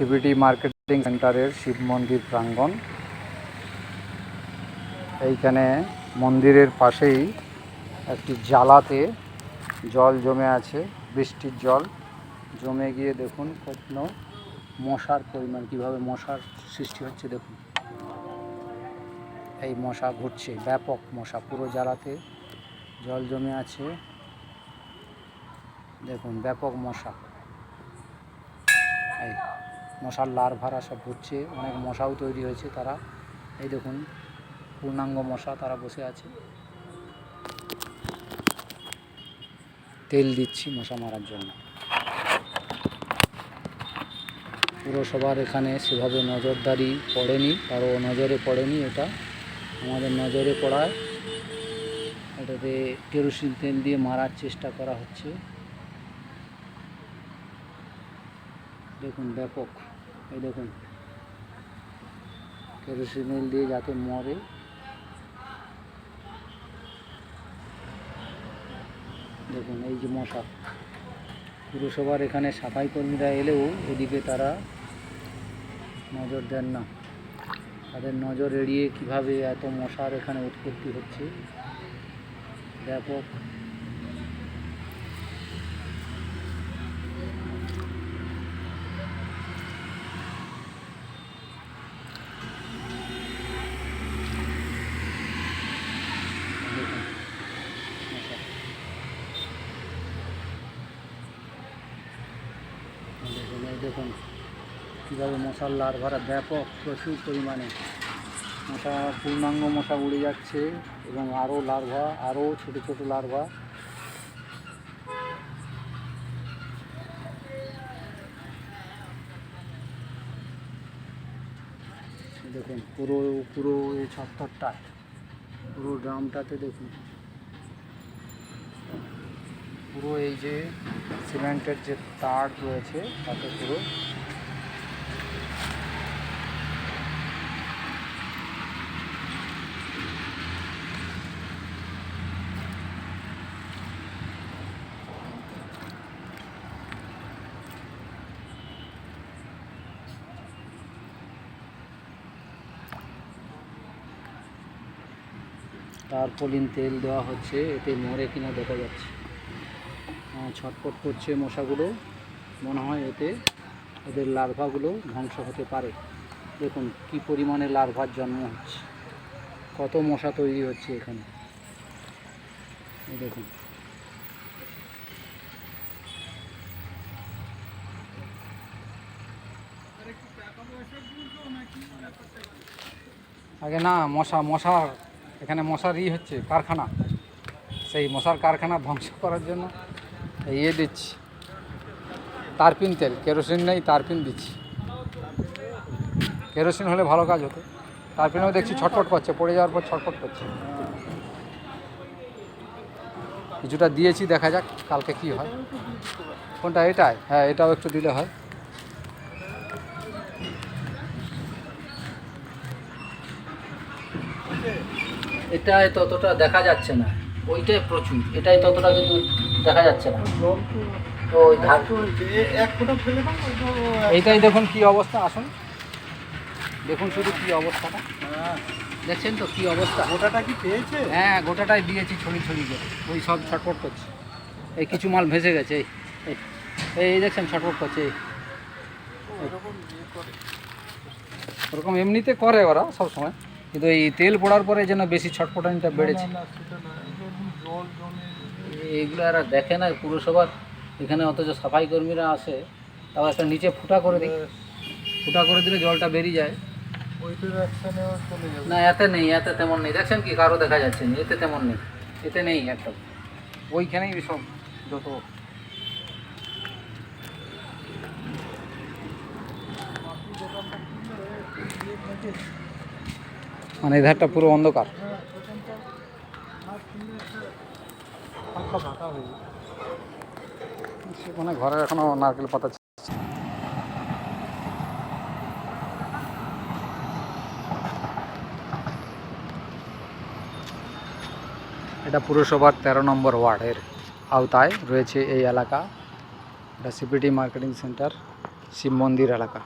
CBT marketing সেন্টারের শিব মন্দির প্রাঙ্গণ। এইখানে মন্দিরের পাশেই একটি জালাতে জল জমে আছে, বৃষ্টির জল। জমে গিয়ে দেখুন কত মশার পরিমাণ, কীভাবে মশার সৃষ্টি হচ্ছে দেখুন। এই মশা ঘুরছে ব্যাপক মশা, পুরো জ্বালাতে জল জমে আছে। দেখুন ব্যাপক মশা। এই মশার লার্ভারা সব ঘুরছে অনেক মশাও তৈরি হয়েছে তারা। এই দেখুন, পূর্ণাঙ্গ মশা তারা বসে আছে। তেল দিচ্ছি মশা মারার জন্য। পুরসভার এখানে সেভাবে নজরদারি পড়েনি, কারও নজরে পড়েনি এটা। আমাদের নজরে পড়ায়। এটাতে কেরোসিন তেল দিয়ে মারার চেষ্টা করা হচ্ছে। দেখুন ব্যাপক। এই দেখুন। কেরোসিন দিয়ে যাতে মরে। দেখুন, এই যে মশা। পুরসভার এখানে সাফাই কর্মীরা এলেও এদিকে তারা নজর দেন না। তাদের নজর এড়িয়ে কীভাবে এত মশার এখানে উৎপত্তি হচ্ছে। ব্যাপক দেখুন মশা দেখুন, কীভাবে মশার লার্ভারা ব্যাপক প্রচুর পরিমাণে মশা, পূর্ণাঙ্গ মশা উড়ে যাচ্ছে এবং আরও লার্ভা, আরও ছোট ছোট লার্ভা। দেখুন, পুরো পুরো এই ছত্তরটা, পুরো ড্রামটাতে দেখুন। পুরো এই যে সিমেন্টের যে তার রয়েছে, তাতে পুরো টারপলিন তেল দেওয়া হচ্ছে, এতে মরে কিনা দেখা যাচ্ছে। আহ, ছটফট করছে মশাগুলো। মনে হয় এতে এদের লার্ভাগুলো ধ্বংস হতে পারে। দেখুন কি পরিমাণে লার্ভার জন্ম হচ্ছে। কত মশা তৈরি হচ্ছে এখানে। দেখুন। আগে না মশা মশার এখানে মশার ই হচ্ছে কারখানা। সেই মশার কারখানা ধ্বংস করার জন্য ইয়ে দিচ্ছি। তারপিন তেল, কেরোসিন নেই, তারপিন দিচ্ছি। কেরোসিন হলে ভালো কাজ হতো। তারপিনেও দেখছি ছটফট করছে, পড়ে যাওয়ার পর ছটফট করছে। কিছুটা দিয়েছি, দেখা যাক কালকে কি হয়। কোনটা এটাই হ্যাঁ এটাও একটু দিলে হয়। এটাই ততটা দেখা যাচ্ছে না। ওইটাই প্রচুর এটাই ততটা কিন্তু দেখা যাচ্ছে না। তো এইটাই দেখুন কি অবস্থা আসুন। দেখুন শুধু কি অবস্থাটা। দেখছেন তো কি অবস্থা? গোটাটা কি পেয়েছে? হ্যাঁ গোটাটাই দিয়েছি ছড়ি ছড়ি করে। ওই সব ছটফট করছে। এই কিছু মাল ভেসে গেছে এই এই- এই দেখছেন ছটফট করছে এই। ওরকম এমনিতে করে ওরা সব সময় কিন্তু এই তেল পড়ার পরে যেন বেশি ছটফটানিটা বেড়েছে। এইগুলো এরা দেখে না পুরসভার। এখানে অথচ সাফাই কর্মীরা আসে। তাও একটা নিচে ফুটা করে দিই। ফুটা করে দিলে জলটা বেরিয়ে যায়। না এতে নেই এতে তেমন নেই। দেখছেন কি? কারও দেখা যাচ্ছে না এতে তেমন নেই। এতে নেই একটা ওইখানেই সব যত। মানে এই ধারটা পুরো অন্ধকার হ্যাঁ সেখানটা আর কিনলে একটা যাবে ঘরে এখনও নারকেল পাতা এটা পুরসভার তেরো নম্বর ওয়ার্ডের আওতায় রয়েছে এই এলাকা। এটা সিপিটি মার্কেটিং সেন্টার, শিব মন্দির এলাকা।